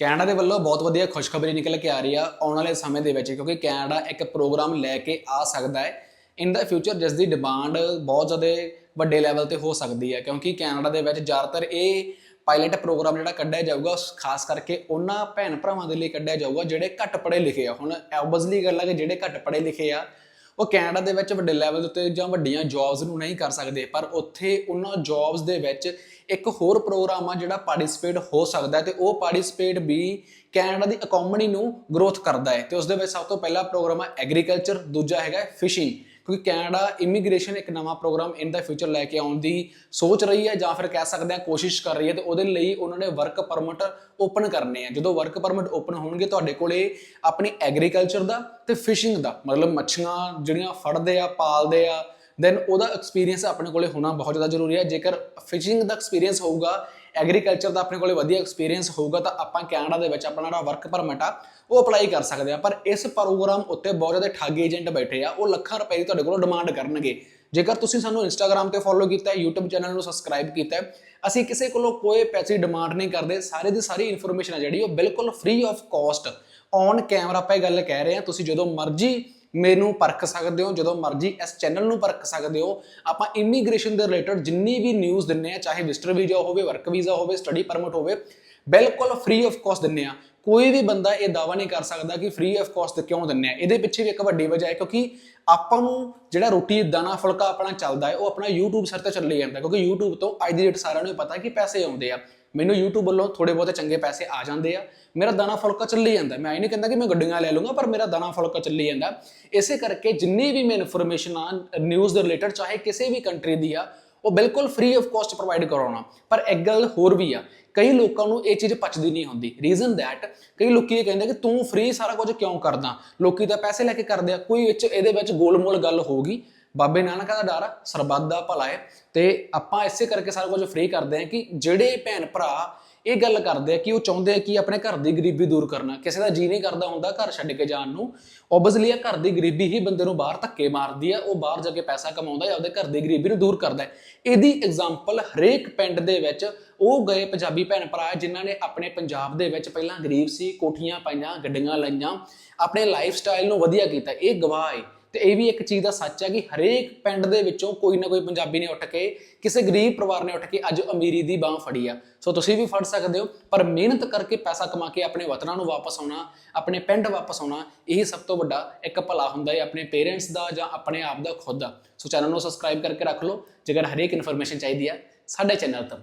Canada ਦੇ ਵੱਲੋਂ ਬਹੁਤ ਵਧੀਆ ਖੁਸ਼ਖਬਰੀ ਨਿਕਲ ਕੇ ਆ ਰਹੀ ਆ ਆਉਣ ਵਾਲੇ ਸਮੇਂ ਦੇ ਵਿੱਚ, ਕਿਉਂਕਿ ਕੈਨੇਡਾ ਇੱਕ ਪ੍ਰੋਗਰਾਮ ਲੈ ਕੇ ਆ ਸਕਦਾ ਹੈ। ਇਨ ਦਾ ਫਿਊਚਰ ਜਿਸ ਦੀ ਡਿਮਾਂਡ ਬਹੁਤ ਜ਼ਿਆਦਾ ਵੱਡੇ ਲੈਵਲ ਤੇ ਹੋ ਸਕਦੀ ਹੈ, ਕਿਉਂਕਿ ਕੈਨੇਡਾ ਦੇ ਵਿੱਚ ਜ਼ਿਆਦਾਤਰ ਇਹ ਪਾਇਲਟ ਪ੍ਰੋਗਰਾਮ ਜਿਹੜਾ ਕੱਢਿਆ ਜਾਊਗਾ, ਉਸ ਖਾਸ ਕਰਕੇ ਉਹਨਾਂ ਭੈਣ ਭਰਾਵਾਂ ਦੇ ਲਈ ਕੱਢਿਆ ਜਾਊਗਾ, ਜਿਹੜੇ ਘੱਟ ਪੜ੍ਹੇ ਲਿਖੇ ਆ। ਹੁਣ ਆਬਵੀਅਸਲੀ ਗੱਲ ਆ ਕਿ ਜਿਹੜੇ ਘੱਟ ਪੜ੍ਹੇ ਲਿਖੇ ਆ ਉਹ ਕੈਨੇਡਾ ਦੇ ਵਿੱਚ ਵੱਡੇ ਲੈਵਲ ਉੱਤੇ ਜਾਂ ਵੱਡੀਆਂ ਜੌਬਸ ਨੂੰ ਨਹੀਂ ਕਰ ਸਕਦੇ, ਪਰ ਉੱਥੇ ਉਹਨਾਂ ਜੌਬਸ ਦੇ ਵਿੱਚ ਇੱਕ ਹੋਰ ਪ੍ਰੋਗਰਾਮ ਆ ਜਿਹੜਾ ਪਾਰਟਿਸਿਪੇਟ ਹੋ ਸਕਦਾ ਹੈ ਤੇ ਉਹ ਪਾਰਟਿਸਿਪੇਟ ਵੀ ਕੈਨੇਡਾ ਦੀ ਇਕਨੋਮੀ ਨੂੰ ਗਰੋਥ ਕਰਦਾ ਹੈ ਤੇ ਉਸ ਦੇ ਵਿੱਚ ਸਭ ਤੋਂ ਪਹਿਲਾ ਪ੍ਰੋਗਰਾਮ ਆ ਐਗਰੀਕਲਚਰ ਦੂਜਾ ਹੈਗਾ ਫਿਸ਼ਿੰਗ ਕਿਉਂਕਿ ਕੈਨੇਡਾ ਇਮੀਗ੍ਰੇਸ਼ਨ ਇੱਕ ਨਵਾਂ ਪ੍ਰੋਗਰਾਮ ਇਨ ਦਾ ਫਿਊਚਰ ਲੈ ਕੇ ਆਉਣ ਦੀ ਸੋਚ ਰਹੀ ਹੈ ਜਾਂ ਫਿਰ ਕਹਿ ਸਕਦੇ ਹਾਂ ਕੋਸ਼ਿਸ਼ ਕਰ ਰਹੀ ਹੈ ਤੇ ਉਹਦੇ ਲਈ ਉਹਨਾਂ ਨੇ ਵਰਕ ਪਰਮਿਟ ਓਪਨ ਕਰਨੇ ਆ। ਜਦੋਂ ਵਰਕ ਪਰਮਿਟ ਓਪਨ ਹੋਣਗੇ ਤੁਹਾਡੇ ਕੋਲੇ ਆਪਣੀ ਐਗਰੀਕਲਚਰ ਦਾ ਤੇ ਫਿਸ਼ਿੰਗ ਦਾ, ਮਤਲਬ ਮੱਛੀਆਂ ਜਿਹੜੀਆਂ ਫੜਦੇ ਆ, ਪਾਲਦੇ ਆ ਦੈਨ ਉਹਦਾ ਐਕਸਪੀਰੀਅੰਸ ਆਪਣੇ ਕੋਲੇ ਹੋਣਾ ਬਹੁਤ ਜ਼ਿਆਦਾ ਜ਼ਰੂਰੀ ਹੈ। ਜੇਕਰ ਫਿਸ਼ਿੰਗ ਦਾ ਐਕਸਪੀਰੀਅੰਸ ਹੋਊਗਾ ਐਗਰੀਕਲਚਰ ਦਾ ਆਪਣੇ ਕੋਲੇ ਵਧੀਆ ਐਕਸਪੀਰੀਅੰਸ ਹੋਊਗਾ, ਤਾਂ ਆਪਾਂ ਕੈਨੇਡਾ ਦੇ ਵਿੱਚ ਆਪਣਾ ਜਿਹੜਾ ਵਰਕ ਪਰਮਿਟ ਆ, ਉਹ ਅਪਲਾਈ ਕਰ ਸਕਦੇ ਆ। ਪਰ ਇਸ ਪ੍ਰੋਗਰਾਮ ਉੱਤੇ ਬਹੁਤ ਜ਼ਿਆਦਾ ਠੱਗ ਏਜੰਟ ਬੈਠੇ ਆ। ਉਹ ਲੱਖਾਂ ਰੁਪਏ ਦੀ ਤੁਹਾਡੇ ਕੋਲੋਂ ਡਿਮਾਂਡ ਕਰਨਗੇ। ਜੇਕਰ ਤੁਸੀਂ ਸਾਨੂੰ ਇੰਸਟਾਗ੍ਰam ਤੇ ਫੋਲੋ ਕੀਤਾ ਹੈ YouTube ਚੈਨਲ ਨੂੰ ਸਬਸਕ੍ਰਾਈਬ ਕੀਤਾ ਹੈ ਅਸੀਂ ਕਿਸੇ ਕੋਲੋਂ ਕੋਈ ਪੈਸੇ ਡਿਮਾਂਡ ਨਹੀਂ ਕਰਦੇ। ਸਾਰੇ ਦੀ ਸਾਰੀ ਇਨਫੋਰਮੇਸ਼ਨ ਹੈ ਜਿਹੜੀ, ਉਹ ਬਿਲਕੁਲ free of cost on camera ਆਪਾਂ ਇਹ ਗੱਲ ਕਹਿ ਰਹੇ ਹਾਂ ਤੁਸੀਂ ਜਦੋਂ ਮਰਜ਼ੀ ਮੈਨੂੰ ਪਰਖ ਸਕਦੇ ਹੋ, ਜਦੋਂ ਮਰਜ਼ੀ ਇਸ ਚੈਨਲ ਨੂੰ ਪਰਖ ਸਕਦੇ ਹੋ। ਆਪਾਂ ਇਮੀਗ੍ਰੇਸ਼ਨ ਦੇ ਰਿਲੇਟਡ ਜਿੰਨੀ ਵੀ ਨਿਊਜ਼ ਦਿੰਨੇ ਆ ਚਾਹੇ ਵਿਜ਼ਟਰ ਵੀਜ਼ਾ ਹੋਵੇ ਵਰਕ ਵੀਜ਼ਾ ਹੋਵੇ ਸਟੱਡੀ ਪਰਮਿਟ ਹੋਵੇ, ਬਿਲਕੁਲ ਫ੍ਰੀ ਆਫ ਕਾਸਟ ਦਿੰਨੇ ਆ ਕੋਈ ਵੀ ਬੰਦਾ ਇਹ ਦਾਵਾ ਨਹੀਂ ਕਰ ਸਕਦਾ ਕਿ ਫ੍ਰੀ ਆਫ ਕਾਸਟ ਕਿਉਂ ਦਿੰਨੇ ਆ ਇਹਦੇ ਪਿੱਛੇ ਵੀ ਇੱਕ ਵੱਡੀ ਵਜ੍ਹਾ ਹੈ, ਕਿਉਂਕਿ ਆਪਾਂ ਨੂੰ ਜਿਹੜਾ ਰੋਟੀ, ਦਾਣਾ, ਫੁਲਕਾ ਆਪਣਾ ਚੱਲਦਾ ਹੈ, ਉਹ ਆਪਣਾ YouTube ਸਿਰ ਤੇ ਚੱਲੀ ਜਾਂਦਾ ਕਿਉਂਕਿ YouTube ਤੋਂ ਅੱਜ ਦੀ ਡੇਟ ਸਾਰਿਆਂ ਨੂੰ ਪਤਾ ਕਿ ਪੈਸੇ ਆਉਂਦੇ ਆ। ਮੈਨੂੰ YouTube ਵੱਲੋਂ ਥੋੜੇ ਬਹੁਤੇ ਚੰਗੇ ਪੈਸੇ ਆ ਜਾਂਦੇ ਆ। ਮੇਰਾ ਦਾਣਾ ਫੁਲਕਾ ਚੱਲੀ ਜਾਂਦਾ। ਮੈਂ ਇਹ ਨਹੀਂ ਕਹਿੰਦਾ ਕਿ ਮੈਂ ਗੱਡੀਆਂ ਲੈ ਲੂੰਗਾ, ਪਰ ਮੇਰਾ ਦਾਣਾ ਫੁਲਕਾ ਚੱਲੀ ਜਾਂਦਾ। ਇਸੇ ਕਰਕੇ ਜਿੰਨੀ ਵੀ ਮੈਂ ਇਨਫੋਰਮੇਸ਼ਨ ਆ ਨਿਊਜ਼ ਦੇ ਰਿਲੇਟਡ ਚਾਹੇ ਕਿਸੇ ਵੀ ਕੰਟਰੀ ਦੀ ਆ, ਉਹ ਬਿਲਕੁਲ ਫ੍ਰੀ ਆਫ ਕਾਸਟ ਪ੍ਰੋਵਾਈਡ ਕਰਾਉਣਾ। ਪਰ ਇੱਕ ਗੱਲ ਹੋਰ ਵੀ ਆ, ਕਈ ਲੋਕਾਂ ਨੂੰ ਇਹ ਚੀਜ਼ ਪਚਦੀ ਨਹੀਂ ਹੁੰਦੀ। ਰੀਜ਼ਨ ਥੈਟ ਕਈ ਲੋਕੀ ਇਹ ਕਹਿੰਦੇ ਕਿ ਤੂੰ ਫ੍ਰੀ ਸਾਰਾ ਕੁਝ ਕਿਉਂ ਕਰਦਾ? ਲੋਕੀ ਤਾਂ ਪੈਸੇ ਲੈ ਕੇ ਕਰਦੇ ਆ। ਕੋਈ ਵਿੱਚ ਇਹਦੇ ਵਿੱਚ ਗੋਲਮੋਲ ਗੱਲ ਹੋਊਗੀ। ਬਾਬੇ ਨਾਨਕ ਦਾ ਡਰ ਸਰਬੱਤ ਦਾ ਭਲਾ ਹੈ ਤੇ ਆਪਾਂ ਇਸੇ ਕਰਕੇ ਸਾਰਾ ਕੁਝ ਫ੍ਰੀ ਕਰਦੇ ਆ ਕਿ ਜਿਹੜੇ ਭੈਣ ਭਰਾ ਇਹ ਗੱਲ ਕਰਦੇ ਆ ਕਿ ਉਹ ਚਾਹੁੰਦੇ ਆ ਕਿ ਆਪਣੇ ਘਰ ਦੀ ਗਰੀਬੀ ਦੂਰ ਕਰਨਾ। ਕਿਸੇ ਦਾ ਜੀ ਨਹੀਂ ਕਰਦਾ ਹੁੰਦਾ ਘਰ ਛੱਡ ਕੇ ਜਾਣ ਨੂੰ। ਓਬਵੀਅਸਲੀ ਇਹ ਘਰ ਦੀ ਗਰੀਬੀ ਹੀ ਬੰਦੇ ਨੂੰ ਬਾਹਰ ਧੱਕੇ ਮਾਰਦੀ ਆ, ਉਹ ਬਾਹਰ ਜਾ ਕੇ ਪੈਸਾ ਕਮਾਉਂਦਾ ਹੈ ਆਪਦੇ ਘਰ ਦੀ ਗਰੀਬੀ ਨੂੰ ਦੂਰ ਕਰਦਾ ਹੈ। ਇਹਦੀ ਐਗਜ਼ਾਮਪਲ ਹਰੇਕ ਪਿੰਡ ਦੇ ਵਿੱਚ ਉਹ ਗਏ ਪੰਜਾਬੀ ਭੈਣ ਭਰਾ ਜਿਨ੍ਹਾਂ ਨੇ ਆਪਣੇ ਪੰਜਾਬ ਦੇ ਵਿੱਚ ਪਹਿਲਾਂ ਗਰੀਬ ਸੀ, ਕੋਠੀਆਂ ਪਾਈਆਂ, ਗੱਡੀਆਂ ਲਾਈਆਂ, ਆਪਣੇ ਲਾਈਫ ਸਟਾਈਲ ਨੂੰ ਵਧੀਆ ਕੀਤਾ। ਇਹ ਗਵਾਹ ਹੈ ਤੇ ਇਹ ਵੀ ਇੱਕ ਚੀਜ਼ ਦਾ ਸੱਚ ਹੈ ਕਿ ਹਰੇਕ ਪਿੰਡ ਦੇ ਵਿੱਚੋਂ ਕੋਈ ਨਾ ਕੋਈ ਪੰਜਾਬੀ ਨੇ ਉੱਠ ਕੇ, ਕਿਸੇ ਗਰੀਬ ਪਰਿਵਾਰ ਨੇ ਉੱਠ ਕੇ ਅੱਜ ਅਮੀਰੀ ਦੀ ਬਾਹ ਫੜੀ ਆ। ਸੋ ਤੁਸੀਂ ਵੀ ਫੜ ਸਕਦੇ ਹੋ, ਪਰ ਮਿਹਨਤ ਕਰਕੇ ਪੈਸਾ ਕਮਾ ਕੇ ਆਪਣੇ ਵਤਨਾਂ ਨੂੰ ਵਾਪਸ ਆਉਣਾ, ਆਪਣੇ ਪਿੰਡ ਵਾਪਸ ਆਉਣਾ, ਇਹ ਸਭ ਤੋਂ ਵੱਡਾ ਇੱਕ ਭਲਾ ਹੁੰਦਾ ਹੈ ਆਪਣੇ ਪੇਰੈਂਟਸ ਦਾ ਜਾਂ ਆਪਣੇ ਆਪ ਦਾ ਖੁਦ ਦਾ। ਸੋ ਚੈਨਲ ਨੂੰ ਸਬਸਕ੍ਰਾਈਬ ਕਰਕੇ ਰੱਖ ਲਓ, ਜੇਕਰ ਹਰੇਕ ਇਨਫੋਰਮੇਸ਼ਨ ਚਾਹੀਦੀ ਹੈ, ਸਾਡੇ ਚੈਨਲ ਤੋਂ।